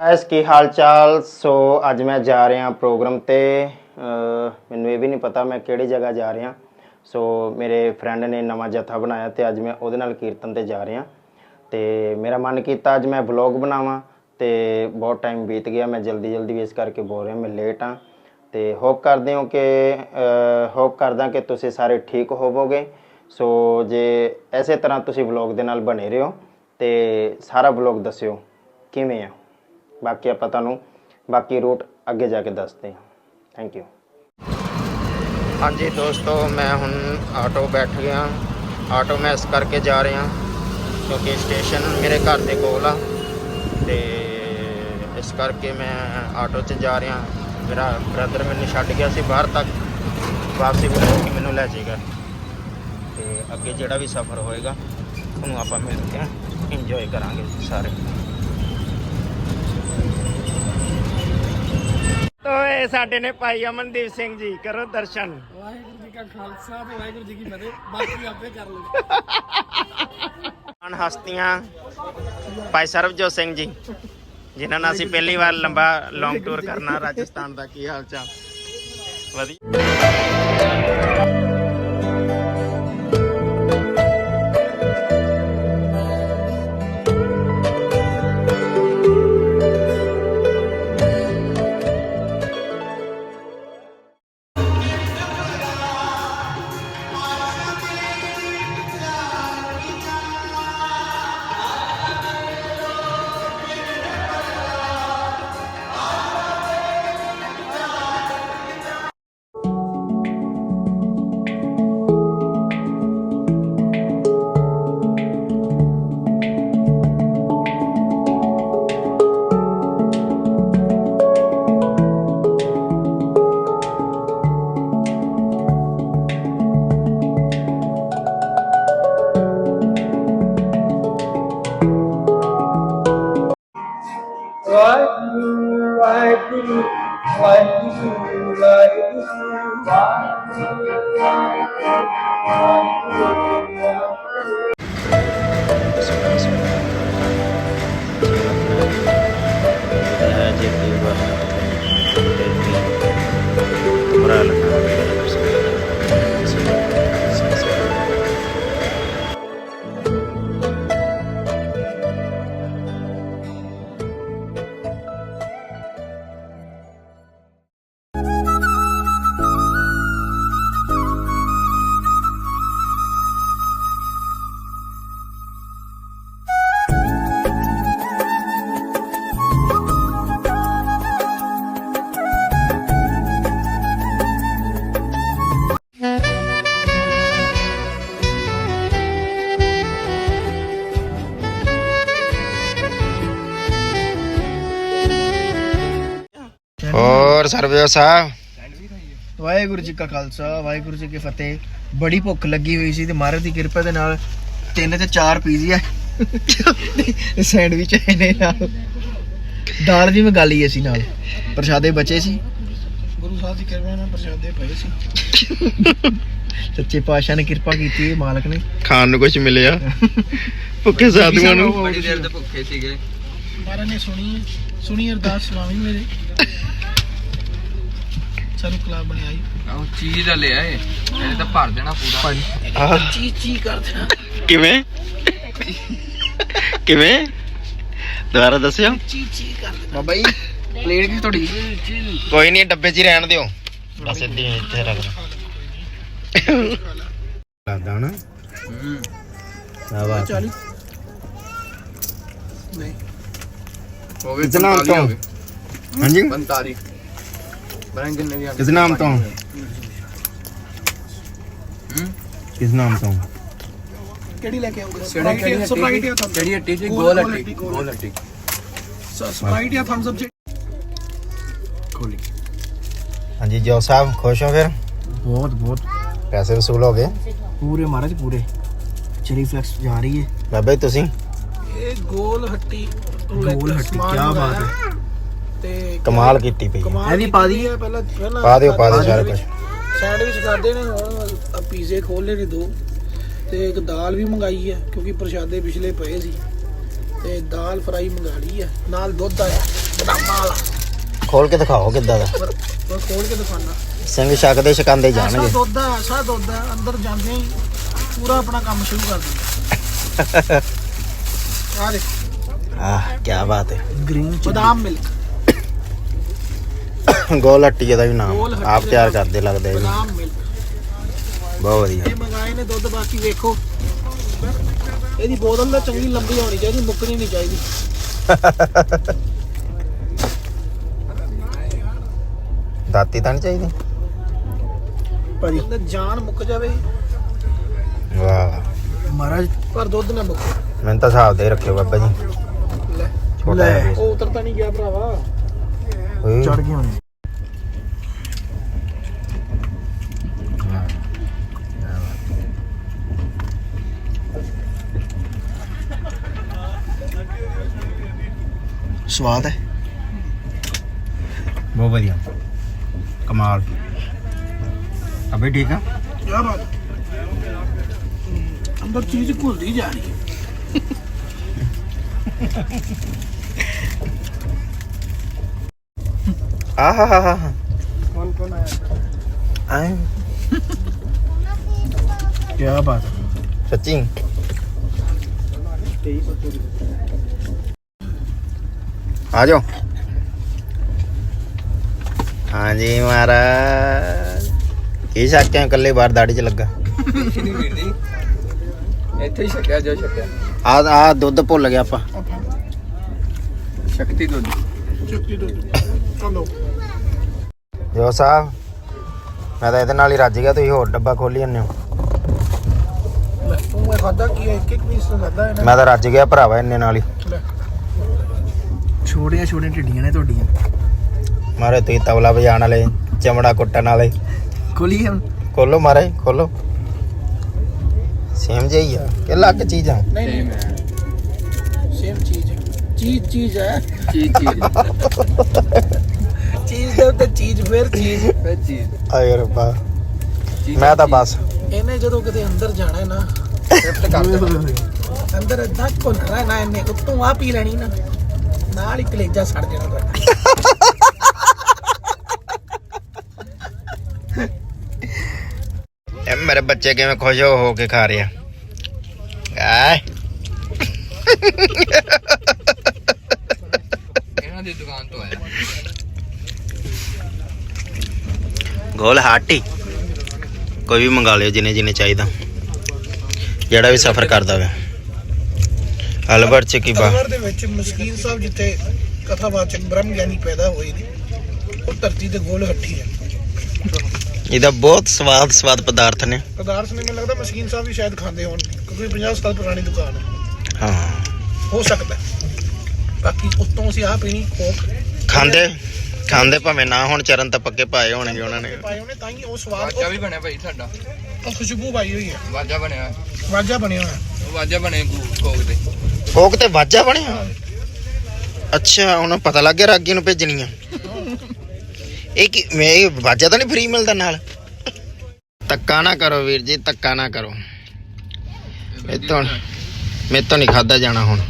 S, ਕੀ ਹਾਲ ਚਾਲ? ਸੋ, ਅੱਜ ਮੈਂ ਜਾ ਰਿਹਾ ਪ੍ਰੋਗਰਾਮ ਤੇ। ਮੈਨੂੰ ਇਹ ਵੀ ਨਹੀਂ ਪਤਾ ਮੈਂ ਕਿਹੜੀ ਜਗ੍ਹਾ ਜਾ ਰਿਹਾ। ਸੋ, ਮੇਰੇ ਫਰੈਂਡ ਨੇ ਨਵਾਂ ਜਥਾ ਬਣਾਇਆ ਤੇ ਅੱਜ ਮੈਂ ਉਹਦੇ ਨਾਲ ਕੀਰਤਨ ਤੇ ਜਾ ਰਿਹਾ। ਤੇ ਮੇਰਾ ਮਨ ਕੀਤਾ ਅੱਜ ਮੈਂ ਵਲੌਗ ਬਣਾਵਾਂ ਤੇ ਬਹੁਤ ਟਾਈਮ ਬੀਤ ਗਿਆ, ਮੈਂ ਜਲਦੀ ਜਲਦੀ ਵੀ ਇਸ ਕਰਕੇ ਬੋਲ ਰਿਹਾ, ਮੈਂ ਲੇਟ ਹਾਂ। ਤੇ ਹੋਪ ਕਰਦੇ ਹਾਂ ਕਿ ਹੋਪ ਕਰਦਾ ਕਿ ਤੁਸੀਂ ਸਾਰੇ ਠੀਕ ਹੋਵੋਗੇ। ਸੋ, ਜੇ ਐਸੇ ਤਰ੍ਹਾਂ ਤੁਸੀਂ ਵਲੌਗ ਦੇ ਨਾਲ ਬਣੇ ਰਹੋ ਤੇ ਸਾਰਾ ਵਲੌਗ ਦੱਸਿਓ, ਕਿਵੇਂ ਆ? ਬਾਕੀ ਆਪਾਂ ਤੁਹਾਨੂੰ ਬਾਕੀ ਰੂਟ ਅੱਗੇ ਜਾ ਕੇ ਦੱਸਦੇ ਹਾਂ। ਥੈਂਕ ਯੂ ਹਾਂਜੀ ਦੋਸਤੋ, ਮੈਂ ਹੁਣ ਆਟੋ ਬੈਠ ਗਿਆ। ਆਟੋ ਮੈਂ ਇਸ ਕਰਕੇ ਜਾ ਰਿਹਾ ਕਿਉਂਕਿ ਸਟੇਸ਼ਨ ਮੇਰੇ ਘਰ ਦੇ ਕੋਲ ਆ ਤੇ ਇਸ ਕਰਕੇ ਮੈਂ ਆਟੋ 'ਚ ਜਾ ਰਿਹਾ। ਮੇਰਾ ਬ੍ਰਦਰ ਮੈਨੂੰ ਛੱਡ ਗਿਆ ਸੀ ਬਾਹਰ ਤੱਕ। ਵਾਪਸੀ ਬੁਲਾ ਕੇ ਮੈਨੂੰ ਲੈ ਜਾਏਗਾ। ਤੇ ਅੱਗੇ ਜਿਹੜਾ ਵੀ ਸਫ਼ਰ ਹੋਏਗਾ, ਉਹਨੂੰ ਆਪਾਂ ਮਿਲ ਕੇ ਇੰਜੋਏ ਕਰਾਂਗੇ ਸਾਰੇ। ਸਾਡੇ ਨੇ ਭਾਈ ਅਮਨਦੀਪ ਸਿੰਘ ਜੀ ਕਰੋ ਦਰਸ਼ਨ। ਵਾਹਿਗੁਰੂ ਜੀ ਕਾ ਖਾਲਸਾ ਤੇ ਵਾਹਿਗੁਰੂ ਜੀ ਕੀ ਫਤਿਹ। ਬਾਕੀ ਆਪੇ ਕਰ ਲਓ। ਹਸਤੀਆਂ ਭਾਈ ਸਰਬਜੋਤ ਸਿੰਘ ਜੀ ਜਿਨ੍ਹਾਂ ਨਾਲ ਅਸੀਂ ਪਹਿਲੀ ਵਾਰ ਲੰਬਾ ਲੌਂਗ ਟੂਰ ਕਰਨਾ ਰਾਜਸਥਾਨ ਦਾ ਕੀ ਹਾਲ ਚਾਲ? ਵਧੀਆ। ਵਾਹਿਗੁਰੂ ਸਰਬਜੋਤ ਸਾਹਿਬ ਵਾਹਿਗੁਰੂ ਜੀ ਕਾ ਖਾਲਸਾ ਵਾਹਿਗੁਰੂ ਜੀ ਕੀ ਫਤਿਹ। ਬੜੀ ਭੁੱਖ ਲੱਗੀ ਹੋਈ ਸੀ ਤੇ ਮਹਾਰਾਜ ਦੀ ਕਿਰਪਾ ਦੇ ਨਾਲ ਤਿੰਨ ਤੇ ਚਾਰ ਪੀਜ਼ੀ ਆ। ਸੈਂਡਵਿਚ ਆਏ ਨੇ ਨਾਲ। ਦਾਲ ਵੀ ਮੰਗਾ ਲਈ ਅਸੀਂ ਨਾਲ। ਪ੍ਰਸ਼ਾਦੇ ਬਚੇ ਸੀ। ਗੁਰੂ ਸਾਹਿਬ ਦੀ ਕਿਰਪਾ ਨਾਲ ਪ੍ਰਸ਼ਾਦੇ ਪਏ ਸੀ। ਸੱਚੇ ਪਾਤਸ਼ਾਹ ਨੇ ਕਿਰਪਾ ਕੀਤੀ ਹੈ ਮਾਲਕ ਨੇ। ਖਾਣ ਨੂੰ ਕੁਝ ਮਿਲਿਆ। ਭੁੱਖੇ ਸਾਧੂਆਂ ਨੂੰ। ਬੜੀ ਦੇਰ ਤੇ ਭੁੱਖੇ ਸੀਗੇ। ਮਹਾਰਾਜ ਨੇ ਸੁਣੀ ਸੁਣੀ ਅਰਦਾਸ ਸੁਣਾਵੀ ਮੇਰੇ। ਸਾਨੂੰ ਕਲਾਬ ਬਣਾਈ ਉਹ ਚੀਜ਼ ਦਾ ਲਿਆ ਏ। ਇਹਨੇ ਤਾਂ ਭਰ ਦੇਣਾ ਪੂਰਾ। ਆਹ, ਚੀ ਚੀ ਕਰ ਦੇਣਾ। ਕਿਵੇਂ? ਕਿਵੇਂ? ਦੁਬਾਰਾ ਦੱਸਿਓ। ਚੀ ਚੀ ਕਰ ਦੇਣਾ। ਬਾਬਾ ਜੀ ਪਲੇਟ ਕੀ ਤੁਹਾਡੀ। ਕੋਈ ਨਹੀਂ ਡੱਬੇ 'ਚ ਹੀ ਰਹਿਣ ਦਿਓ। ਬਸ ਇੱਥੇ ਇੱਥੇ ਰੱਖ ਦੋ ਲੱਗਦਾ ਨਾ ਹੂੰ। ਆ ਬਾਤ। 40 ਨਹੀਂ। ਹੋ ਗਏ ਕਿਤਨਾ 45 ਤੋਂ? ਹੋ ਗਏ। ਹਾਂਜੀ? 45 ਨਾਮ ਤੋਂ ਹੂੰ ਕਿਸ ਨਾਮ ਤੋਂ ਕਿਹੜੀ ਲੈ ਕੇ ਆਉਂਗੇ? ਕਿਹੜੀ ਸਪਰਾਈਟ ਜਾਂ? ਕਿਹੜੀ ਹੱਟੀ ਸੀ ਗੋਲ ਗੋਲ ਹੱਟੀ, ਗੋਲ ਹੱਟੀ ਸਪਰਾਈਟ ਜਾਂ ਥੰਬਸ ਅਪ ਖੋਲੀ ਹਾਂਜੀ ਜੋ ਸਾਹਿਬ ਖੁਸ਼ ਹੋ ਫਿਰ? ਬਹੁਤ ਬਹੁਤ। ਪੈਸੇ ਵਸੂਲ ਹੋ ਗਏ? ਪੂਰੇ ਮਹਾਰਾਜ ਪੂਰੇ। ਚਰੀ ਫਲੈਕਸ ਜਾ ਰਹੀ ਹੈ ਬਾਬਾ ਜੀ ਤੁਸੀਂ? ਇਹ ਗੋਲ ਹੱਟੀ ਗੋਲ ਹੱਟੀ ਕੀ ਬਾਤ ਹੈ। ਤੇ ਕਮਾਲ ਕੀਤੀ ਪਈ ਹੈ। ਕਮਾਲ ਇਹ ਵੀ ਕੀਤੀ ਪਾ ਦਈਏ? ਹੈ, ਪਹਿਲਾਂ ਪਹਿਲਾਂ ਪਾ ਦਿਓ, ਪਾ ਦਿਓ ਸਾਰਾ ਕੁਛ। ਸੈਂਡਵਿਚ ਕਰਦੇ ਨੇ ਹੁਣ ਪੀਜ਼ੇ ਖੋਲੇ ਨੇ ਦੋ। ਤੇ ਇੱਕ ਦਾਲ ਵੀ ਮੰਗਾਈ ਹੈ ਕਿਉਂਕਿ ਪ੍ਰਸ਼ਾਦੇ ਪਿਛਲੇ ਪਏ ਸੀ। ਤੇ ਦਾਲ ਫਰਾਈ ਮੰਗਾ ਲਈ ਹੈ। ਨਾਲ ਦੁੱਧ ਆਇਆ ਬਦਾਮਾਂ ਵਾਲਾ। ਖੋਲ ਕੇ ਦਿਖਾਓ ਕਿੱਦਾਂ ਦਾ। ਪਰ ਪਰ ਖੋਲ ਕੇ ਦਿਖਾਣਾ ਸਿੰਘ ਛਕਦੇ ਛਕਾਂਦੇ ਐਸਾ ਜਾਣਗੇ। ਦੁੱਧ ਹੈ ਐਸਾ ਦੁੱਧ ਹੈ ਅੰਦਰ ਜਾਂਦੇ ਹੀ ਪੂਰਾ ਆਪਣਾ ਕੰਮ ਸ਼ੁਰੂ ਕਰ ਦਿੰਦਾ। ਆ ਦੇਖ। ਆਹ ਕੀ ਬਾਤ ਹੈ। ਗ੍ਰੀਨ ਬਦਾਮ ਮਿਲਕ। ਗੋਲ ਹੱਟੀ ਦਾ ਵੀ ਨਾਮ। ਆਪ ਤਿਆਰ। ਕਰਦੇ ਲੱਗਦੇ ਜੀ। ਬਹੁਤ ਵਧੀਆ। ਇਹ ਮੰਗਾਏ ਨੇ ਦੁੱਧ ਬਾਕੀ ਵੇਖੋ। ਇਹਦੀ ਬੋਤਲ ਤਾਂ ਚੰਗੀ ਲੰਬੀ ਹੋਣੀ ਚਾਹੀਦੀ ਮੁੱਕਣੀ ਨਹੀਂ ਚਾਹੀਦੀ। ਦਾਤੀ ਤਾਂ ਨਹੀਂ ਚਾਹੀਦੀ? ਭਾਜੀ ਅੰਦਰ ਜਾਨ ਮੁੱਕ ਜਾਵੇ। ਵਾਹ। ਮਹਾਰਾਜ ਪਰ ਦੁੱਧ ਨਾ ਮੁੱਕੇ। ਮੈਨੂੰ ਤਾਂ ਹਿਸਾਬ ਦੇ ਰੱਖਿਓ ਬਾਬਾ ਜੀ। ਲੈ। ਉਹ ਉਤਰ ਤਾਂ ਨਹੀਂ ਗਿਆ ਭਰਾਵਾ। ਚੜ ਗਏ ਹੋਣੇ। ਸਵਾਦ ਹੈ। ਬਹੁਤ ਵਧੀਆ। ਕਮਾਲ। ਅਬੇ ਠੀਕ ਆ? ਕੀ ਬਾਤ ਅੰਦਰ ਚੀਜ਼ ਘੁਲਦੀ ਜਾ ਰਹੀ ਹੈ। ਆਹਾ ਹਾ ਹਾ ਕੌਣ ਕੌਣ ਆਇਆ? ਆਏ। ਕੀ ਬਾਤ ਸੱਚੀ ਆ ਜਾਓ ਹਾਂਜੀ ਮਹਾਰਾਜ। ਕੀ ਸਕਦੇ ਹੋ ਇਕੱਲੇ ਬਾਹਰ ਦਾੜੀ 'ਚ ਲੱਗਾ। ਨਹੀਂ ਵੀਰ ਜੀ ਇੱਥੇ ਹੀ ਛਕਿਆ ਜੋ ਛਕਿਆ। ਆ ਆ ਦੁੱਧ ਭੁੱਲ ਗਿਆ ਆਪਾਂ। ਸ਼ਕਤੀ ਦੁੱਧ। ਚੁੱਕੀ ਦੁੱਧ। ਚਲੋ। ਜੋ ਸਾਹਿਬ ਮੈਂ ਤਾਂ ਇਹਦੇ ਨਾਲ ਹੀ ਰੱਜ ਗਿਆ ਤੁਸੀਂ ਹੋਰ ਡੱਬਾ ਖੋਲੀ ਜਾਂਦੇ ਹੋ। ਲੈ ਤੂੰ ਇਹ ਖਾਦਾ ਕੀ ਹੈ? ਇੱਕ ਇੱਕ ਪੀਸ ਖਾਦਾ ਹੈ ਮੈਂ ਤਾਂ ਰੱਜ ਗਿਆ ਭਰਾਵਾ ਇੰਨੇ ਨਾਲ ਹੀ। ਛੋਟੀਆਂ ਛੋਟੀਆਂ ਢਿੱਡੀਆਂ ਨੇ ਤੁਹਾਡੀਆਂ। ਮਾਰੇ ਤੁਸੀਂ ਤਬਲਾ ਵਜਾਉਣ ਵਾਲੇ ਚਮੜਾ ਕੁੱਟਣ ਵਾਲੇ। ਖੋਲੀ ਹੁਣ। ਖੋਲੋ ਮਾਰੇ ਖੋਲੋ। ਸੇਮ ਜਿਹੀ ਆ ਕਿ ਅਲੱਗ ਚੀਜ਼ ਆ। ਨਹੀਂ ਨਹੀਂ। ਸੇਮ ਚੀਜ਼ ਹੈ ਚੀਜ਼ ਚੀਜ਼ ਹੈ ਚੀਜ਼ ਚੀਜ਼। ਚੀਜ਼ ਦੇ ਉੱਤੇ ਚੀਜ਼ ਫਿਰ ਚੀਜ਼। ਫਿਰ ਚੀਜ਼। ਆਏ ਰੱਬਾ। ਚੀਜ਼- ਮੈਂ ਤਾਂ ਬਸ। ਇਹਨੇ ਜਦੋਂ ਕਿਤੇ ਅੰਦਰ ਜਾਣਾ ਹੈ ਨਾ ਸ਼ਿਫਟ ਕਰ ਦੇ ਅੰਦਰ ਏਦਾਂ ਘੁੰਨਣਾ ਨਾ ਇਹਨੇ ਉੱਤੋਂ ਆ ਪੀ ਲੈਣੀ ਨਾ। ਨਾਲ ਹੀ ਕਲੇਜਾ ਸੜ ਜਾਣਾ ਤੁਹਾਡਾ। ਇਹ ਮੇਰੇ ਬੱਚੇ ਕਿਵੇਂ ਖੁਸ਼ ਹੋ ਹੋ ਕੇ ਖਾ ਰਹੇ ਆ? ਆਏ। ਇਹਨਾਂ ਦੀ ਦੁਕਾਨ ਤੋਂ ਆਇਆ। ਗੋਲ ਹਾਟੀ। ਕੋਈ ਵੀ ਮੰਗਾ ਲਿਓ ਜਿਨੇ ਜਿਨੇ ਚਾਹੀਦਾ। ਜਿਹੜਾ ਵੀ ਸਫ਼ਰ ਕਰਦਾ ਹੋਵੇ। ਅਲਬਰਟ ਚ ਕੀ ਬਾ ਅਲਵਰ ਦੇ ਵਿੱਚ ਮਸਕੀਨ ਸਾਹਿਬ ਜਿੱਥੇ ਕਥਾਵਾਚਕ ਬ੍ਰਹਮ ਗਿਆਨੀ ਪੈਦਾ ਹੋਏ ਨੇ ਉਹ ਧਰਤੀ ਤੇ ਗੋਲ ਹੱਠੀ ਹੈ। ਇਹਦਾ ਬਹੁਤ ਸਵਾਦ ਸਵਾਦ ਪਦਾਰਥ ਨੇ। ਪਦਾਰਥ ਨੇ ਮੈਨੂੰ ਲੱਗਦਾ ਮਸਕੀਨ ਸਾਹਿਬ ਵੀ ਸ਼ਾਇਦ ਖਾਂਦੇ ਹੋਣ ਕਿਉਂਕਿ 50 ਸਾਲ ਪੁਰਾਣੀ ਦੁਕਾਨ ਹੈ। ਹਾਂ। ਹੋ ਸਕਦਾ ਹੈ। ਬਾਕੀ ਉੱਤੋਂ ਅਸੀਂ ਆ ਪੀਣੀ ਕੋਕ। ਖਾਂਦੇ ਖਾਂਦੇ ਭਾਵੇਂ ਨਾ ਹੁਣ ਚਰਨ ਤਾਂ ਪੱਕੇ ਪਾਏ ਹੋਣਗੇ ਉਹਨਾਂ ਨੇ। ਪਾਏ ਉਹਨੇ ਤਾਂ ਹੀ ਉਹ ਸਵਾਦ ਵਾਜਾ ਵੀ ਬਣਿਆ ਭਾਈ ਸਾਡਾ। ਉਹ ਖੁਸ਼ਬੂ ਪਾਈ ਹੋਈ ਹੈ। ਵਾਜਾ ਬਣਿਆ। ਵਾਜਾ ਬਣਿਆ ਹੋਇਆ। ਵਾਜਾ ਬਣੇ ਕੋਕ ਤੇ ਕੋਕ ਤੇ ਵਾਜਾ ਬਣਿਆ? ਅੱਛਾ ਉਹਨਾਂ ਪਤਾ ਲੱਗ ਗਿਆ ਰਾਗੀ ਨੂੰ ਭੇਜਣੀ ਆ ਇਹ ਕੀ ਮੈਂ ਇਹ ਵਾਜਾ ਤਾਂ ਨਹੀਂ ਫ੍ਰੀ ਮਿਲਦਾ ਨਾਲ? ਧੱਕਾ ਨਾ ਕਰੋ ਵੀਰ ਜੀ ਧੱਕਾ ਨਾ ਕਰੋ। ਇਹ ਤੋਂ ਮੇਰੇ ਤੋਂ ਨਹੀਂ ਖਾਦਾ ਜਾਣਾ ਹੁਣ।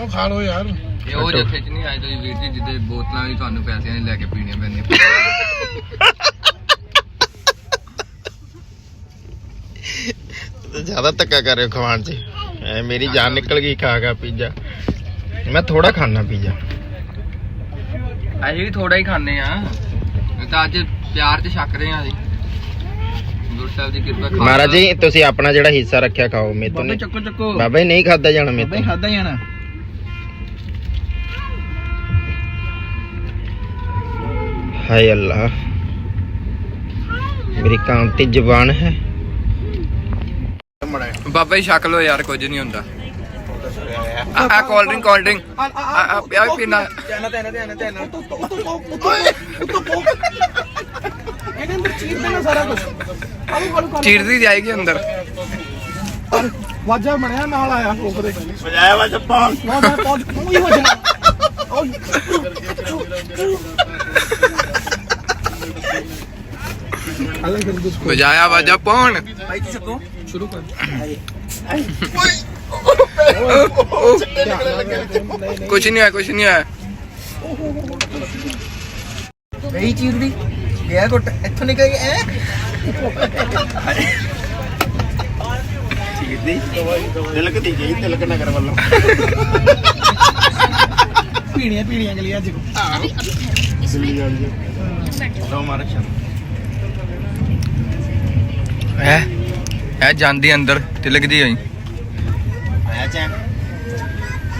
ਉਹ ਖਾ ਲਓ ਯਾਰ। ਇਹ ਉਹ ਜੱਥੇ ਚ ਨਹੀਂ ਆਏ ਤੁਸੀਂ ਵੀਰ ਜੀ ਜਿੱਦੇ ਬੋਤਲਾਂ ਵੀ ਤੁਹਾਨੂੰ ਪੈਸਿਆਂ ਦੀ ਲੈ ਕੇ ਪੀਣੀਆਂ ਪੈਂਦੀਆਂ। ਜ਼ਿਆਦਾ ਧੱਕਾ ਕਰ ਰਹੇ ਹੋ ਖਵਾਉਣ 'ਚ। ਐ ਮੇਰੀ ਜਾਨ ਨਿਕਲ ਗਈ ਖਾ ਖਾ ਪੀਜ਼ਾ। ਮੈਂ ਥੋੜਾ ਖਾਣਾ ਪੀਜ਼ਾ। ਅਸੀਂ ਵੀ ਥੋੜਾ ਹੀ ਖਾਣੇ ਆ ਤਾਂ ਅੱਜ ਪਿਆਰ ਚ ਛਕ ਰਹੇ ਆ ਅਸੀਂ ਗੁਰੂ ਸਾਹਿਬ ਦੀ ਕਿਰਪਾ ਖਾ ਮਹਾਰਾਜ ਜੀ ਤੁਸੀਂ ਆਪਣਾ ਜਿਹੜਾ ਹਿੱਸਾ ਰੱਖਿਆ ਖਾਓ ਮੇਰੇ ਤੋਂ ਬਾਬੇ ਨਹੀਂ। ਚੱਕੋ ਚੱਕੋ। ਬਾਬਾ ਜੀ ਨਹੀਂ ਖਾਦਾ ਜਾਣਾ ਮੇਰੇ ਬਾਬੇ ਤੋਂ। ਖਾਦਾ ਜਾਣਾ। ਹਾਏ ਅੱਲਾ। ਮੇਰੀ ਕਾਂਤੀ ਜ਼ਬਾਨ ਹੈ। ਬਾਬਾ ਜੀ ਛਕ ਲੋ ਯਾਰ ਕੁਝ ਨਹੀਂ ਹੁੰਦਾ। ਆ ਆ ਕੋਲਡ ਡਰਿੰਕ ਕੋਲਡ ਡਰਿੰਕ ਆ ਆ ਪਿਆ ਵੀ ਪੀਣਾ। ਧਿਆਨ ਧਿਆਨ ਧਿਆਨ ਧਿਆਨ ਉੱਤੋਂ ਉੱਤੋਂ ਉੱਤੋਂ ਉੱਤੋਂ ਇਹਦੇ ਅੰਦਰ ਚੀਜ਼ ਦੇਣਾ ਸਾਰਾ ਕੁਝ ਆਲੂ ਆਲੂ ਚੀਰਦੀ ਜਾਏਗੀ ਅੰਦਰ। ਵਾਜਾ ਬਣਿਆ ਨਾਲ ਆਇਆ ਕੋਕ ਦੇ। ਵਜਾਇਆ ਵਾਜਾ ਪਾਉਂ ਵਾਜਾ। ਪਾਉਂ ਤੂੰ ਹੀ ਵਜਣਾ ਵਜਾਇਆ ਵਾਜਾ ਪਾਉਣ ਭਾਈ ਚੱਕੋ। ਸ਼ੁਰੂ ਕਰ। ਕੁਛ ਨਹੀਂ ਹੋਇਆ ਕੁਛ ਨਹੀਂ ਹੋਇਆ। ਨਹੀਂ ਚੀਰਦੀ ਗਿਆ ਘੁੱਟ ਇੱਥੋਂ ਨਿਕਲ ਗਿਆ ਐ ਚੀਰਦੀ? ਤਿਲਕ ਦੀ ਗਈ ਤਿਲਕ ਨਗਰ ਵੱਲੋਂ। ਪੀਣੀਆਂ ਪੀਣੀਆਂ ਗਲੀਆਂ ਚ ਦਿੱਲੀ ਵਾਲੀ ਲੋ ਮਾਰੇ ਹੈ? ਇਹ ਜਾਂਦੀ ਅੰਦਰ ਤਿਲਕਦੀ ਹੋਈ ਆਇਆ ਚੈਨ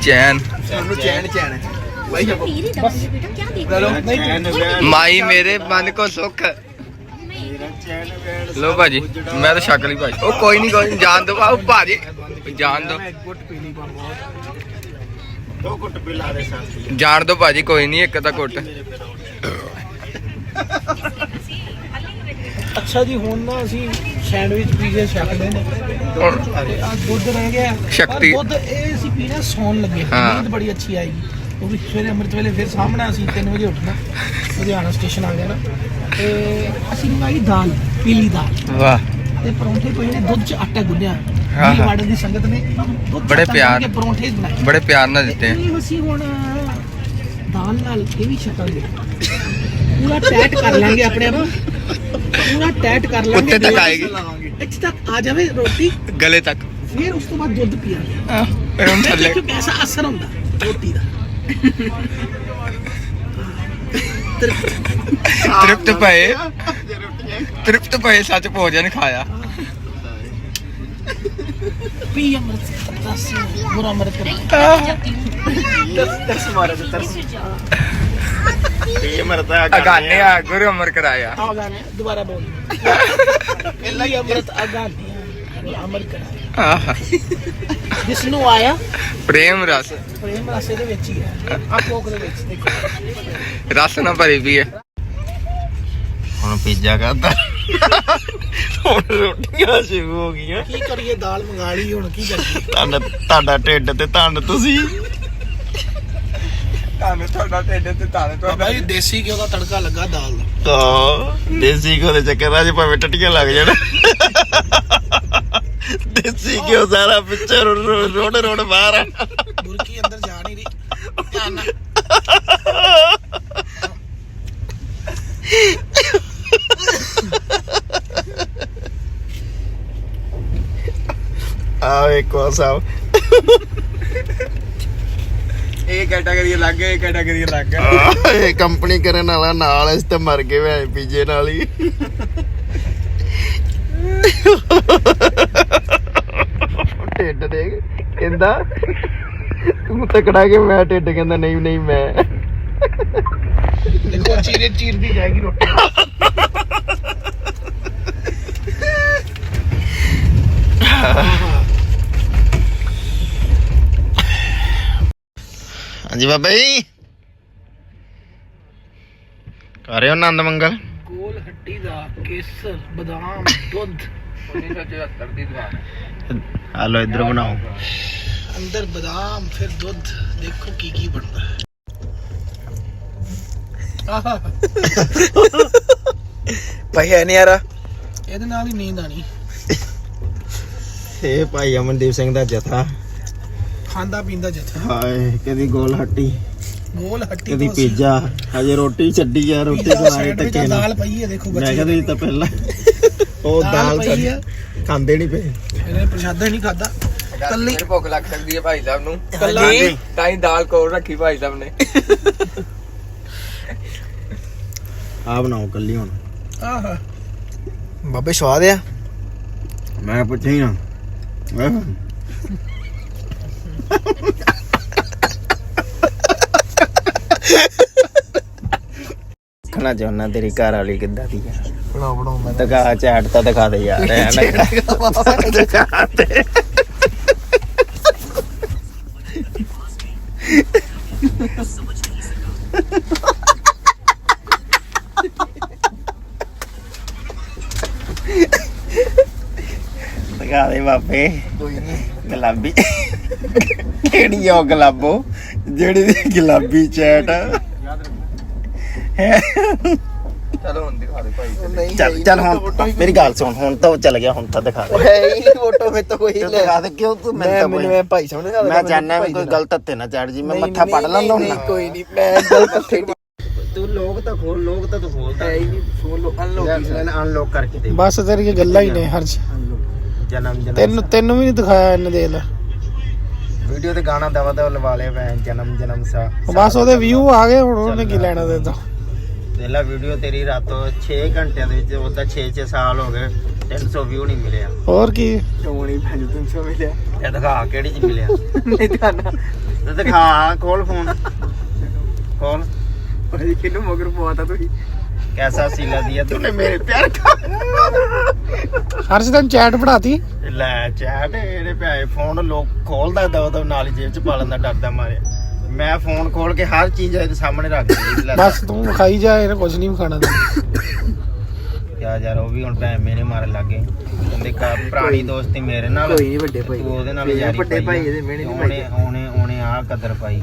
ਚੈਨ ਸਾਨੂੰ ਚੈਨ ਚੈਨ ਹੈ ਬਾਈ ਜਾ पीरी दबाइए बेटा क्या देख ਲੈ ਲਓ ਚੈਨ ਵੈਨ ਮਾਈ ਮੇਰੇ ਮਨ ਕੋ ਸੁੱਖ ਮੇਰਾ ਚੈਨ ਵੈਨ ਲੋ ਭਾਜੀ ਮੈਂ ਤਾਂ ਸ਼ੱਕ ਲਈ ਭਾਜੀ ਉਹ ਕੋਈ ਨਹੀਂ ਕੋਈ ਨੀ, ਜਾਣ ਦੋ ਆਓ ਭਾਜੀ ਜਾਣ ਦੋ ਗੁੱਟ ਪੀਣੀ ਪਾਉਂਦਾ ਦੋ ਘੁੱਟ ਪਿਲਾ ਦੇ ਸਾਥੀ ਜਾਣ ਦੋ ਭਾਜੀ ਕੋਈ ਨਹੀਂ ਇੱਕ ਤਾਂ ਘੁੱਟ ਅੱਛਾ ਜੀ ਹੁਣ ਨਾ ਅਸੀਂ ਸੈਂਡਵਿਚ ਪੀਜ਼ੇ ਛਕਦੇ ਨੇ। ਹੁਣ ਤੇ ਆ ਦੁੱਧ ਰਹਿ ਗਿਆ। ਸ਼ਕਤੀ। ਆਹ ਦੁੱਧ ਇਹ ਅਸੀਂ ਪੀਣਾ ਸੌਣ ਲੱਗੇ ਹਾਂ। ਨੀਂਦ ਬੜੀ ਅੱਛੀ ਆਏਗੀ। ਕਿਉਂਕਿ ਸਵੇਰੇ ਅੰਮ੍ਰਿਤ ਵੇਲੇ ਫਿਰ ਸਾਹਮਣਾ ਅਸੀਂ 3 ਵਜੇ ਉੱਠਣਾ। ਲੁਧਿਆਣਾ ਸਟੇਸ਼ਨ ਆ ਜਾਣਾ ਤੇ ਅਸੀਂ ਮੰਗਾਈ ਦਾਲ ਪੀਲੀ ਦਾਲ। ਵਾਹ। ਤੇ ਪਰੌਂਠੇ ਪਏ ਨੇ ਦੁੱਧ 'ਚ ਆਟਾ ਗੁੰਨਿਆ। ਹਾਂ, ਹਾਂ। ਵਾਰਡਨ ਦੀ ਸੰਗਤ ਨੇ। ਦੁੱਧ 'ਚ ਬੜੇ ਆਟਾ ਪਿਆਰ। ਗੁੰਨ ਕੇ ਪਰੌਂਠੇ ਬਣਾਏ। ਬੜੇ ਪਿਆਰ ਨਾਲ ਦਿੱਤੇ। ਇਹ ਅਸੀਂ ਹੁਣ ਦਾਲ ਨਾਲ ਇਹ ਵੀ ਛਕਾਂਗੇ। ਪੂਰਾ ਟੈਟ ਕਰ ਲਾਂਗੇ ਆਪਣੇ ਆਪ ਨੂੰ। ਪੂਰਾ ਟੈਟ ਕਰ ਲਾਂਗੇ ਉੱਤੇ ਤੱਕ ਆਏਗੀ ਇੱਥੇ ਤੱਕ ਆ ਜਾਵੇ ਰੋਟੀ ਗਲੇ ਤੱਕ ਫਿਰ ਉਸ ਤੋਂ ਬਾਅਦ ਦੁੱਧ ਪੀਾਂਗੇ ਫਿਰ ਹੁਣ ਥੱਲੇ ਦੇਖੋ ਕੈਸਾ ਅਸਰ ਹੁੰਦਾ ਰੋਟੀ ਦਾ ਤ੍ਰਿਪਤ ਪਏ ਤ੍ਰਿਪਤ ਪਏ ਸੱਚ ਭੋਜਨ ਖਾਇਆ ਪੀ ਅੰਮ੍ਰਿਤ ਰਸ ਮੁਰ ਅੰਮ੍ਰਿਤ ਦਸ ਮਾਰੇ ਤੇ ਤਰਸ ਇਹ ਮਰਦਾ ਅਗਾਨੇ ਆ ਗੁਰੂ ਅਮਰ ਕਰਾਇਆ। ਆ ਗਾਣੇ ਦੁਬਾਰਾ ਬੋਲ। ਪਹਿਲਾ ਹੀ ਅੰਮ੍ਰਿਤ ਅਗਾਨੀ ਅਮਰ ਕਰਾਇਆ। ਆਹ। ਜਿਸ ਨੂੰ ਆਇਆ ਪ੍ਰੇਮ ਰਸ। ਪ੍ਰੇਮ ਰਸੇ ਦੇ ਵਿੱਚ ਹੀ ਹੈ। ਆ ਕੋਕ ਦੇ ਵਿੱਚ ਦੇਖੋ। ਰਸ ਨਾ ਭਰੀ ਵੀ ਹੈ। ਹੁਣ ਪੀਜ਼ਾ ਖਾਦਾ ਹੁਣ ਰੋਟੀਆਂ ਸ਼ੁਰੂ ਹੋ ਗਈਆਂ। ਕੀ ਕਰੀਏ ਦਾਲ ਮੰਗਾ ਲਈ ਹੁਣ ਕੀ ਕਰੀਏ? ਤੁਹਾਡਾ ਢਿੱਡ ਤੇ ਧੰਨ ਤੁਸੀਂ। ਤੁਹਾਨੂੰ ਤੁਹਾਡਾ ਢਿੱਡ ਤੇ ਤੁਹਾਨੂੰ ਬਾਬਾ ਜੀ ਦੇਸੀ ਘਿਓ ਦਾ ਤੜਕਾ ਲੱਗਾ ਦਾਲ ਦਾ। ਹਾਂ ਦੇਸੀ ਘਿਓ ਦੇ ਚੱਕਰਾਂ 'ਚ ਭਾਵੇਂ ਟੱਟੀਆਂ ਲੱਗ ਜਾਣ। ਦੇਸੀ ਘਿਓ ਸਾਰਾ ਪਿੱਛੇ ਰੋੜ ਰੋੜ ਬਾਹਰ ਆ ਬੁਰਕੀ ਅੰਦਰ ਜਾ ਨਹੀਂ ਰਹੀ। ਧਿਆਨ ਨਾਲ ਆ ਵੇਖੋ ਸਾਹਿਬ ਇਹ ਕੈਟਾਗਰੀ ਲੱਗ ਗਿਆ ਇਹ ਕੈਟਾਗਰੀ ਲੱਗ ਗਿਆ ਆਹ, ਇਹ ਕੰਪਨੀ ਕਰਨ ਵਾਲਾ ਨਾਲ ਇਸ ਤੇ ਮਰ ਗਏ ਵੇ ਪੀਜੇ ਨਾਲ ਹੀ। ਢਿੱਡ ਦੇ ਕਹਿੰਦਾ ਤੂੰ ਤਕੜਾ ਕੇ ਮੈਂ ਢਿੱਡ ਕਹਿੰਦਾ ਨਹੀਂ ਨਹੀਂ ਮੈਂ। ਦੇਖੋ ਚੀਰੇ ਚੀਰਦੀ ਜਾਏਗੀ ਰੋਟੀ। ਹਾਂਜੀ ਬਾਬਾ ਜੀ। ਕਰ ਰਹੇ ਹੋ ਆਨੰਦ ਮੰਗਲ? ਗੋਲ ਹੱਡੀ ਦਾ ਕੇਸਰ ਬਦਾਮ ਦੁੱਧ। 1974 ਦੀ ਦੁਆ ਆ ਲੋ ਇੱਧਰ ਬਣਾਓ। ਅੰਦਰ ਬਦਾਮ ਫਿਰ ਦੁੱਧ। ਦੇਖੋ ਕੀ ਕੀ ਬਣਦਾ ਹੈ। ਆਹਾ ਭਾਈ ਹੈ ਨਹੀਂ ਯਾਰਾ। ਇਹਦੇ ਨਾਲ ਹੀ ਨੀਂਦ ਆਣੀ ਇਹ ਭਾਈ ਅਮਨਦੀਪ ਸਿੰਘ ਦਾ ਜਥਾ। ਖਾਂਦਾ ਪੀਂਦਾ ਜਥਾ। ਹਾਏ ਕਦੀ ਗੋਲ ਹੱਟੀ। ਗੋਲ ਹੱਟੀ ਕਦੀ ਤੋਂ ਪੀਜ਼ਾ। ਹਜੇ ਰੋਟੀ ਛੱਡੀ ਆ ਰੋਟੀ ਪੀਜ਼ਾ ਖਵਾਏ ਟੱਕੇ ਆ, ਨਾਲ। ਦਾਲ ਪਈ ਹੈ ਦੇਖੋ ਮੈਂ ਬੱਚੇ। ਕਹਿੰਦਾ ਜੀ ਤਾਂ ਪਹਿਲਾਂ ਉਹ ਦਾਲ ਦਾਲ ਪਈ ਛੱਡ। ਆ। ਖਾਂਦੇ ਨਹੀਂ ਪਏ। ਇਹਨੇ ਪ੍ਰਸ਼ਾਦਾ ਨਹੀਂ ਖਾਦਾ ਕੱਲੀ। ਫਿਰ ਭੁੱਖ ਲੱਗ ਸਕਦੀ ਹੈ ਭਾਈ ਸਾਹਿਬ ਨੂੰ। ਕੱਲਾ। ਤਾਂ ਹੀ ਦਾਲ ਕੋਲ ਰੱਖੀ ਭਾਈ ਸਾਹਿਬ ਨੇ। ਆ ਬਣਾਓ ਕੱਲੀ ਹੁਣ। ਆਹਾ। ਬਾਬੇ ਸਵਾਦ ਆ? ਮੈਂ ਪੁੱਛਿਆ ਹੀ ਨਾ। ਖਾਣਾ ਚਾਹੁੰਦਾ ਤੇਰੀ ਘਰ ਵਾਲੀ ਕਿੱਦਾਂ ਦੀ ਆ? ਬਣਾਓ ਬਣਾਓ ਮੈਂ ਦਿਖਾ ਚੈਟ ਤਾਂ ਦਿਖਾ ਦੇ ਯਾਰ ਐ ਨਾ ਦਿਖਾ ਦੇ ਦਿਖਾ ਦੇ ਬਾਬੇ ਕੋਈ ਨਹੀਂ ਗੁਲਾਬੀ। ਕਿਹੜੀ ਉਹ ਗੁਲਾਬੋ? ਜਿਹੜੀ ਦੀ ਗੁਲਾਬੀ ਚੈਟ ਹੈ। ਚਲੋ ਹੁਣ ਦਿਖਾ ਦੇ ਭਾਈ ਚੱਲ ਚੱਲ ਹੁਣ ਮੇਰੀ ਗੱਲ ਸੁਣ ਹੁਣ ਤਾਂ ਉਹ ਚੱਲ ਗਿਆ ਹੁਣ ਤਾਂ ਦਿਖਾ ਦੇ। ਹੈ ਹੀ ਫੋਟੋ ਮੇ ਤਾਂ ਕੋਈ ਤੂੰ ਦਿਖਾ ਦੇ ਕਿਉਂ ਤੂੰ ਮੈਂ ਮੈਨੂੰ ਮੈਨੂੰ ਮੈਂ ਭਾਈ ਸਾਹਮਣੇ ਦਿਖਾ ਮੈਂ ਜਾਣਦਾ ਕੋਈ ਗਲਤ ਹੱਥੇ ਨਾ ਚੜ ਜੀ ਮੈਂ ਮੱਥਾ ਪੜ ਲੈਂਦਾ ਨਹੀਂ ਹੁੰਦਾ। ਕੋਈ ਨਹੀਂ ਮੈਂ ਗਲਤ ਹੱਥੇ ਤੂੰ ਲੋਕ ਤਾਂ ਖੋਲ ਲੋਕ ਤਾਂ ਤੂੰ ਖੋਲਦਾ ਹੈ ਹੀ ਨਹੀਂ। ਫੋਨ ਲੋ ਅਨਲੌਕ ਅਨਲੌਕ ਕਰਕੇ ਦੇ। ਬਸ ਤੇਰੀਆਂ ਗੱਲਾਂ ਹੀ ਨੇ ਜਨਮ ਜਨਮ ਤੈਨੂੰ ਤੈਨੂੰ ਵੀ ਨਹੀਂ ਦਿਖਾਇਆ ਇਹਨੇ ਦੇ ਲੈ। ਵੀਡੀਓ ਤੇ ਗਾਣਾ ਦਵਾ ਦਵਾ ਲਵਾ ਲਿਆ ਮੈਂ ਜਨਮ ਜਨਮ ਸਾ। ਬਸ ਉਹਦੇ ਵਿਊ ਆ ਗਏ ਹੁਣ ਉਹਨੇ ਕੀ ਲੈਣਾ ਦੇ ਤੋਂ ਦੇਲਾ ਵੀਡੀਓ ਤੇਰੀ ਰਾਤੋਂ 6 ਘੰਟਿਆਂ ਦੇ ਵਿੱਚ ਉਹਦਾ 6 6 ਸਾਲ ਹੋ ਗਏ 300 ਵਿਊ ਨਹੀਂ ਮਿਲਿਆ। ਹੋਰ ਕੀ? ਚੋਣੀ ਭੈਣ ਤੂੰ ਸੋ ਮਿਲਿਆ। ਇਹ ਦਿਖਾ ਕਿਹੜੀ ਚ ਮਿਲਿਆ। ਨਹੀਂ ਦਿਖਾਣਾ ਤੇ ਦਿਖਾ ਖੋਲ ਫੋਨ ਖੋਲ। ਭਾਈ ਕਿਨੂੰ ਮਗਰ ਪਵਾਤਾ ਤੁਸੀਂ? ਕੈਸਾ ਸੀਲਾ ਦਿਆ ਤੂਨੇ ਮੇਰੇ ਪਿਆਰ ਕਾ ਹਰਸ਼ ਤੈਨੂੰ ਚੈਟ ਪੜਾਤੀ ਲੈ ਚੈਟ ਇਹਦੇ ਪਿਆਏ ਫੋਨ ਲੋਕ ਖੋਲਦਾ ਦਵਾ ਦਵਾ ਨਾਲ ਹੀ ਜੇਬ ਚ ਪਾ ਲੈਂਦਾ ਡਰਦਾ ਮਾਰਿਆ। ਮੈਂ ਫੋਨ ਖੋਲ ਕੇ ਹਰ ਚੀਜ਼ ਇਹਦੇ ਸਾਹਮਣੇ ਰੱਖ ਦਿੱਤੀ ਲੈ। ਬਸ ਤੂੰ ਵਿਖਾਈ ਜਾ ਇਹਨੇ ਕੁਝ ਨਹੀਂ ਵਿਖਾਣਾ ਤੈਨੂੰ। ਕਿਆ ਯਾਰ ਉਹ ਵੀ ਹੁਣ ਭੈ ਮੇਰੇ ਮਾਰੇ ਲੱਗੇ ਕਹਿੰਦੇ ਕਾ ਪੁਰਾਣੀ ਦੋਸਤੀ ਮੇਰੇ ਨਾਲ। ਕੋਈ ਨਹੀਂ ਵੱਡੇ ਭਾਈ ਤੂੰ ਉਹਦੇ ਨਾਲ ਯਾਰੀ ਵੱਡੇ ਭਾਈ। ਇਹਦੇ ਮਿਹਣੇ ਨਹੀਂ ਉਹਨੇ ਉਹਨੇ ਉਹਨੇ ਆ ਕਦਰ ਪਾਈ।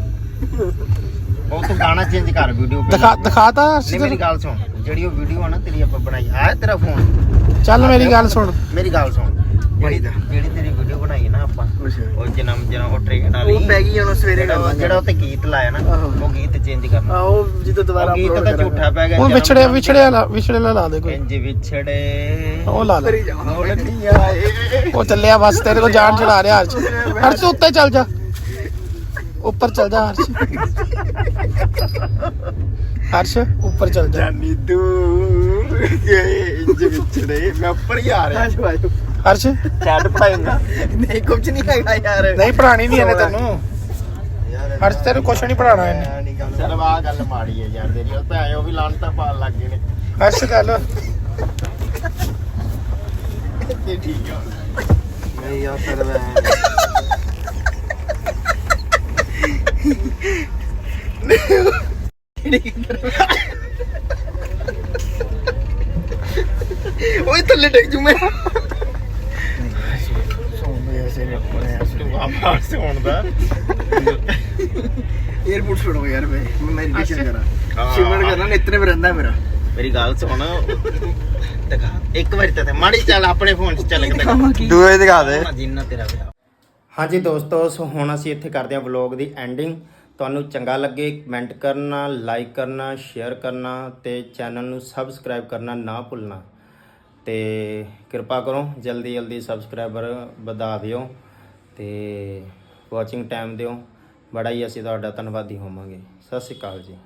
ਉਹ ਤੂੰ ਗਾਣਾ ਚੇਂਜ ਕਰ ਵੀਡੀਓ ਦਿਖਾ ਦਿਖਾਤਾ ਨਹੀਂ ਮੇਰੀ? ਗੱਲ ਸੁਣ ਜਿਹੜੀ ਉਹ ਵੀਡੀਓ ਆ ਨਾ ਤੇਰੀ ਆਪਾਂ ਬਣਾਈ ਆ ਤੇਰਾ ਫੋਨ ਚੱਲ ਮੇਰੀ ਗੱਲ ਸੁਣ। ਮੇਰੀ ਗੱਲ ਸੁਣ ਜਿਹੜੀ ਜਿਹੜੀ ਤੇਰੀ ਵੀਡੀਓ ਬਣਾਈ ਹੈ ਨਾ ਆਪਾਂ ਉਹ ਜਨਮ ਜਨਮ ਉਹ ਟ੍ਰੇਨ ਵਾਲੀ ਉਹ ਪੈ ਗਈ ਹੁਣ ਸਵੇਰੇ ਜਿਹੜਾ ਉਹ- ਜਿਹੜਾ ਉੱਤੇ ਗੀਤ ਲਾਇਆ ਨਾ। ਉਹ ਗੀਤ ਚੇਂਜ ਕਰਨਾ। ਆਓ ਜਦੋਂ ਦੁਬਾਰਾ ਉਹ ਗੀਤ ਤਾਂ ਕਰਾਂਗੇ। ਝੂਠਾ ਪੈ ਗਿਆ ਜਨਮ ਵਿਛੜੇ ਵਿਛੜੇ ਵਾਲਾ ਵਿਛੜੇ ਲਾ ਦੇ ਕੋਈ। ਇੰਜ ਵਿਛੜੇ। ਉਹ ਲਾ ਲੈ। ਉਹ ਚੱਲਿਆ ਬਸ ਤੇਰੇ ਕੋਲ ਜਾਨ ਚੜਾ ਰਿਹਾ ਹਰਸ਼। ਹਰਸ਼ ਤੂੰ ਉੱਤੇ ਚੱਲ ਜਾ। ਉੱਪਰ ਚੱਲ ਜਾ ਹਰਸ਼। ਹਰਸ਼ ਉੱਪਰ ਚੱਲ ਜਾ ਜਾਨੀ ਦੂਰ। ਗਏ ਇੰਜ ਵਿਛੜੇ। ਮੈਂ ਉੱਪਰ ਹੀ ਆ ਰਿਹਾ। ਹਰਸ਼? ਚੈਟ ਪੜਾਏਗਾ। ਨਹੀਂ ਕੁਝ ਨਹੀਂ ਹੈਗਾ ਯਾਰ। ਨਹੀਂ ਪੜਾਣੀ ਨਹੀਂ ਇਹਨੇ ਤੈਨੂੰ। ਹਰਸ਼ ਤੈਨੂੰ ਕੁਛ ਨਹੀਂ ਪੜਾਣਾ ਇਹਨੇ। ਚਲ ਆ ਗੱਲ ਮਾੜੀ ਹੈ ਯਾਰ ਤੇਰੀ। ਉਹ ਭੈਣ ਉਹ ਵੀ ਲਾਂਟਾ ਪਾਣ ਲੱਗ ਗਏ ਨੇ। ਹਰਸ਼ ਗੱਲ। ਇਹ ਠੀਕ ਆ। ਨਹੀਂ ਯਾਰ ਮੈਂ ਓਏ ਥੱਲੇ ਡਿੱਗ ਜੂ ਮੈਂ। ਆਪਾਂ ਸੌਣ ਦਾ 에어ਪੋਰਟ ਛੋੜੋ ਯਾਰ ਮੈਂ ਮੈਂ ਮੈਡੀਟੇਸ਼ਨ ਕਰਾਂ। ਸ਼ਿਮਰ ਕਰਨਾ ਨੇਤਰੇ ਵਿੱਚ ਰਹਿੰਦਾ ਮੇਰਾ। ਮੇਰੀ ਗੱਲ ਸੁਣ। ਦਿਖਾ। ਇੱਕ ਵਾਰੀ ਤਾਂ ਮਾੜੀ ਚੱਲ ਆਪਣੇ ਫੋਨ 'ਚ ਚੱਲ ਦਿਖਾ। ਦੂਏ ਦਿਖਾ ਦੇ। ਜਿੰਨਾ ਤੇਰਾ ਵਿਆਹ। ਹਾਂਜੀ ਦੋਸਤੋ, ਸੋ ਹੁਣ ਅਸੀਂ ਇੱਥੇ ਕਰਦੇ ਹਾਂ ਵਲੌਗ ਦੀ ਐਂਡਿੰਗ ਤੁਹਾਨੂੰ ਚੰਗਾ ਲੱਗੇ ਕਮੈਂਟ ਕਰਨਾ ਲਾਈਕ ਕਰਨਾ ਸ਼ੇਅਰ ਕਰਨਾ ਤੇ ਚੈਨਲ ਨੂੰ ਸਬਸਕ੍ਰਾਈਬ ਕਰਨਾ ਨਾ ਭੁੱਲਣਾ। ਤੇ ਕਿਰਪਾ ਕਰੋ, ਜਲਦੀ ਜਲਦੀ ਸਬਸਕ੍ਰਾਈਬਰ ਵਧਾ ਦਿਓ ਤੇ ਵਾਚਿੰਗ ਟਾਈਮ ਦਿਓ। ਬੜਾ ਹੀ ਅਸੀਂ ਤੁਹਾਡਾ ਧੰਨਵਾਦੀ ਹੋਵਾਂਗੇ। ਸਤਿ ਸ਼੍ਰੀ ਅਕਾਲ ਜੀ।